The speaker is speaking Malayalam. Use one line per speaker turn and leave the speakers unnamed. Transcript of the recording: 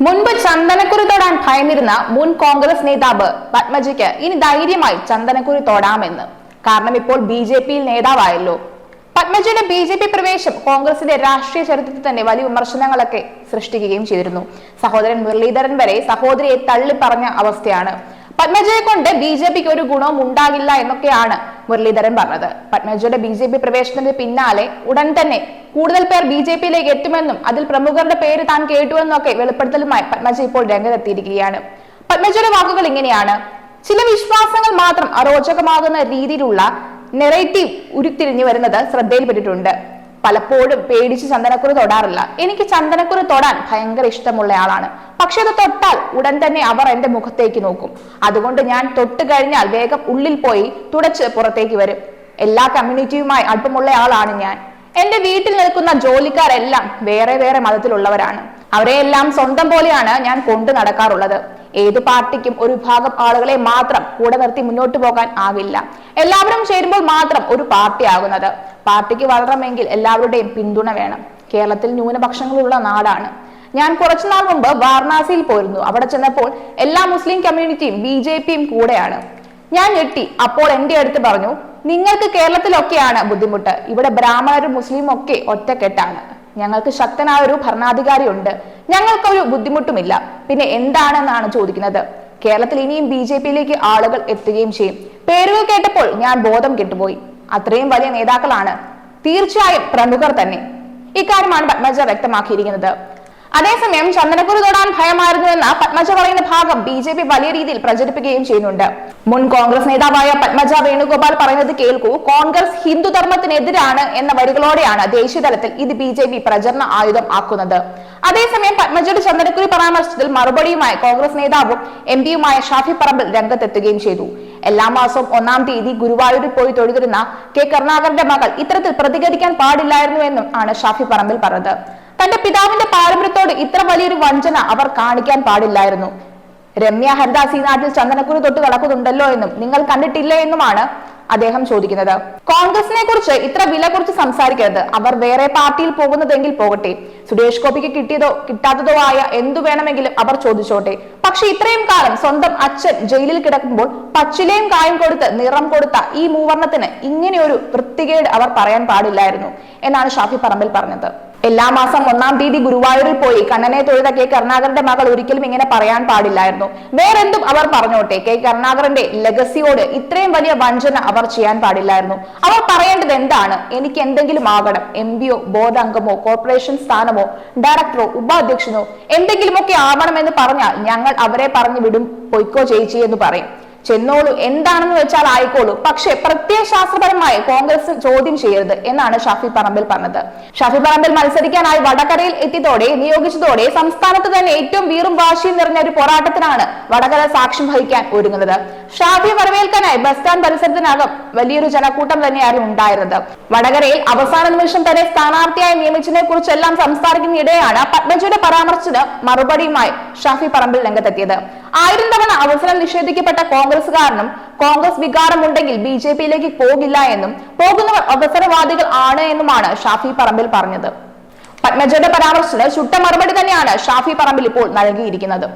മുൻപ് ചന്ദനക്കുറി തൊടാൻ ഭയന്നിരുന്ന മുൻ കോൺഗ്രസ് നേതാവ് പത്മജിക്ക് ഇനി ധൈര്യമായി ചന്ദനക്കുറി തൊടാമെന്ന്. കാരണം ഇപ്പോൾ ബി ജെ പിയിൽ നേതാവായല്ലോ. പത്മജിയുടെ ബി ജെ പി പ്രവേശം കോൺഗ്രസിന്റെ രാഷ്ട്രീയ ചരിത്രത്തിൽ തന്നെ വലിയ വിമർശനങ്ങളൊക്കെ സൃഷ്ടിക്കുകയും ചെയ്തിരുന്നു. സഹോദരൻ മുരളീധരൻ വരെ സഹോദരിയെ തള്ളി പറഞ്ഞ അവസ്ഥയാണ്. പത്മജയെ കൊണ്ട് ബി ജെ പിക്ക് ഒരു ഗുണവും ഉണ്ടാകില്ല എന്നൊക്കെയാണ് മുരളീധരൻ പറഞ്ഞത്. പത്മജിയുടെ ബി ജെ പി പ്രവേശനത്തിന് പിന്നാലെ ഉടൻ തന്നെ കൂടുതൽ പേർ ബി ജെ പിയിലേക്ക് എത്തുമെന്നും അതിൽ പ്രമുഖരുടെ പേര് താൻ കേട്ടുവെന്നും ഒക്കെ വെളിപ്പെടുത്തലുമായി പത്മജ ഇപ്പോൾ രംഗത്തെത്തിയിരിക്കുകയാണ്. പത്മജയുടെ വാക്കുകൾ ഇങ്ങനെയാണ്. ചില വിശ്വാസങ്ങൾ മാത്രം അരോചകമാകുന്ന രീതിയിലുള്ള നെറേറ്റീവ് ഉരുത്തിരിഞ്ഞു വരുന്നത് ശ്രദ്ധയിൽപ്പെട്ടിട്ടുണ്ട്. പലപ്പോഴും പേടിച്ച് ചന്ദനക്കുറി തൊടാറില്ല. എനിക്ക് ചന്ദനക്കുറി തൊടാൻ ഭയങ്കര ഇഷ്ടമുള്ള ആളാണ് പക്ഷെ അത് തൊട്ടാൽ ഉടൻ തന്നെ അവർ എന്റെ മുഖത്തേക്ക് നോക്കും. അതുകൊണ്ട് ഞാൻ തൊട്ട് കഴിഞ്ഞാൽ വേഗം ഉള്ളിൽ പോയി തുടച്ച് പുറത്തേക്ക് വരും. എല്ലാ കമ്മ്യൂണിറ്റിയുമായി അടുപ്പമുള്ള ആളാണ് ഞാൻ. എന്റെ വീട്ടിൽ നിൽക്കുന്ന ജോലിക്കാരെല്ലാം വേറെ വേറെ മതത്തിലുള്ളവരാണ്. അവരെയെല്ലാം സ്വന്തം പോലെയാണ് ഞാൻ കൊണ്ടു നടക്കാറുള്ളത്. ഏത് പാർട്ടിക്കും ഒരു വിഭാഗം ആളുകളെ മാത്രം കൂടെ നിർത്തി മുന്നോട്ട് പോകാൻ ആവില്ല. എല്ലാവരും ചേരുമ്പോൾ മാത്രം ഒരു പാർട്ടി ആകുന്നത്. പാർട്ടിക്ക് വളരണമെങ്കിൽ എല്ലാവരുടെയും പിന്തുണ വേണം. കേരളത്തിൽ ന്യൂനപക്ഷങ്ങളുള്ള നാടാണ്. ഞാൻ കുറച്ചുനാൾ മുമ്പ് വാരണാസിയിൽ പോയിരുന്നു. അവിടെ ചെന്നപ്പോൾ എല്ലാ മുസ്ലിം കമ്മ്യൂണിറ്റിയും ബി ജെ പിയും കൂടെയാണ്. ഞാൻ ഞെട്ടി. അപ്പോൾ എന്റെ അടുത്ത് പറഞ്ഞു നിങ്ങൾക്ക് കേരളത്തിലൊക്കെയാണ് ബുദ്ധിമുട്ട്. ഇവിടെ ബ്രാഹ്മണരും മുസ്ലിമും ഒക്കെ ഒറ്റക്കെട്ടാണ്. ഞങ്ങൾക്ക് ശക്തനായ ഒരു ഭരണാധികാരി ഉണ്ട് ഞങ്ങൾക്കൊരു ബുദ്ധിമുട്ടുമില്ല. പിന്നെ എന്താണെന്നാണ് ചോദിക്കുന്നത്? കേരളത്തിൽ ഇനിയും ബി ജെ പിയിലേക്ക് ആളുകൾ എത്തുകയും ചെയ്യും. പേരുകൾ കേട്ടപ്പോൾ ഞാൻ ബോധം കെട്ടുപോയി. അത്രയും വലിയ നേതാക്കളാണ്. തീർച്ചയായും പ്രമുഖർ തന്നെ. ഇക്കാര്യമാണ് പത്മജ വ്യക്തമാക്കിയിരിക്കുന്നത്. അതേസമയം ചന്ദനക്കുറി തൊടാൻ ഭയമായിരുന്നുവെന്ന പത്മജ പറയുന്ന ഭാഗം ബി ജെ പി വലിയ രീതിയിൽ പ്രചരിപ്പിക്കുകയും ചെയ്യുന്നുണ്ട്. മുൻ കോൺഗ്രസ് നേതാവായ പത്മജ വേണുഗോപാൽ പറയുന്നത് കേൾക്കൂ കോൺഗ്രസ് ഹിന്ദു ധർമ്മത്തിനെതിരാണ് എന്ന വരികളോടെയാണ് ദേശീയതലത്തിൽ ഇത് ബി ജെ പി പ്രചരണ ആയുധം ആക്കുന്നത്. അതേസമയം പത്മജയുടെ ചന്ദനക്കുരി പരാമർശത്തിൽ മറുപടിയുമായി കോൺഗ്രസ് നേതാവും എം പിയുമായ ഷാഫി പറമ്പിൽ രംഗത്തെത്തുകയും ചെയ്തു. എല്ലാ മാസവും ഒന്നാം തീയതി ഗുരുവായൂരിൽ പോയി തൊഴുതിരുന്ന കെ കരുണാകരന്റെ മകൾ ഇത്തരത്തിൽ പ്രതികരിക്കാൻ പാടില്ലായിരുന്നുവെന്നും ആണ് ഷാഫി പറമ്പിൽ പറഞ്ഞത്. തന്റെ പിതാവിന്റെ പാരമ്പര്യത്തോട് ഇത്ര വലിയൊരു വഞ്ചന അവർ കാണിക്കാൻ പാടില്ലായിരുന്നു. രമ്യ ഹരിദാസ് ഈ നാട്ടിൽ ചന്ദനക്കുരു തൊട്ട് കടക്കുന്നുണ്ടല്ലോ എന്നും നിങ്ങൾ കണ്ടിട്ടില്ലേ എന്നുമാണ് അദ്ദേഹം ചോദിക്കുന്നത്. കോൺഗ്രസിനെ കുറിച്ച് ഇത്ര വില കുറിച്ച് സംസാരിക്കരുത്. അവർ വേറെ പാർട്ടിയിൽ പോകുന്നതെങ്കിൽ പോകട്ടെ. സുരേഷ് ഗോപിക്ക് കിട്ടിയതോ കിട്ടാത്തതോ ആയ എന്തു വേണമെങ്കിലും അവർ ചോദിച്ചോട്ടെ. പക്ഷെ ഇത്രയും കാലം സ്വന്തം അച്ഛൻ ജയിലിൽ കിടക്കുമ്പോൾ പച്ചിലയും കായും കൊടുത്ത് നിറം കൊടുത്ത ഈ മൂവർണത്തിന് ഇങ്ങനെയൊരു വൃത്തികേട് അവർ പറയാൻ പാടില്ലായിരുന്നു എന്നാണ് ഷാഫി പറമ്പിൽ പറഞ്ഞത്. എല്ലാ മാസം ഒന്നാം തീയതി ഗുരുവായൂരിൽ പോയി കണ്ണനെ തൊഴുത കെ കരുണാകരന്റെ മകൾ ഒരിക്കലും ഇങ്ങനെ പറയാൻ പാടില്ലായിരുന്നു. വേറെന്തും അവർ പറഞ്ഞോട്ടെ. കെ കരുണാകരന്റെ ലഗസിയോട് ഇത്രയും വലിയ വഞ്ചന അവർ ചെയ്യാൻ പാടില്ലായിരുന്നു. അവർ പറയേണ്ടത് എന്താണ്? എനിക്ക് എന്തെങ്കിലും ആകണം. എം പിയോ ബോർഡ് അംഗമോ കോർപ്പറേഷൻ സ്ഥാനമോ ഡയറക്ടറോ ഉപാധ്യക്ഷനോ എന്തെങ്കിലുമൊക്കെ ആവണമെന്ന് പറഞ്ഞാൽ ഞങ്ങൾ അവരെ പറഞ്ഞു വിടും. പൊയ്ക്കോ ചേച്ചി എന്ന് പറയും. ചെന്നോളൂ. എന്താണെന്ന് വെച്ചാൽ ആയിക്കോളൂ. പക്ഷേ പ്രത്യയശാസ്ത്രപരമായി കോൺഗ്രസ് ചോദ്യം ചെയ്യരുത് എന്നാണ് ഷാഫി പറമ്പിൽ പറഞ്ഞത്. ഷാഫി പറമ്പിൽ മത്സരിക്കാനായി വടകരയിൽ എത്തിയതോടെ നിയോഗിച്ചതോടെ സംസ്ഥാനത്ത് തന്നെ ഏറ്റവും വീറും വാശിയും നിറഞ്ഞ ഒരു പോരാട്ടത്തിനാണ് വടകര സാക്ഷ്യം വഹിക്കാൻ ഒരുങ്ങുന്നത്. ഷാഫിയെ വരവേൽക്കാനായി ബസ് സ്റ്റാൻഡ് പരിസരത്തിനകം വലിയൊരു ജനക്കൂട്ടം തന്നെയായിരുന്നു ഉണ്ടായിരുന്നത്. വടകരയിൽ അവസാന നിമിഷം തന്നെ സ്ഥാനാർത്ഥിയായി നിയമിച്ചതിനെ കുറിച്ചെല്ലാം സംസാരിക്കുന്നതിനിടെയാണ് പത്മജിയുടെ പരാമർശത്തിന് മറുപടിയുമായി ഷാഫി പറമ്പിൽ രംഗത്തെത്തിയത്. ആയിരം തവണ അവസരം നിഷേധിക്കപ്പെട്ട കോൺഗ്രസ് കോൺഗ്രസുകാരനും കോൺഗ്രസ് വികാരമുണ്ടെങ്കിൽ ബി ജെ പിയിലേക്ക് പോകില്ല എന്നും പോകുന്നവർ അവസരവാദികൾ ആണ് എന്നുമാണ് ഷാഫി പറമ്പിൽ പറഞ്ഞത്. പത്മജയുടെ പരാമർശത്തിന് ചുട്ട മറുപടി തന്നെയാണ് ഷാഫി പറമ്പിൽ ഇപ്പോൾ നൽകിയിരിക്കുന്നത്.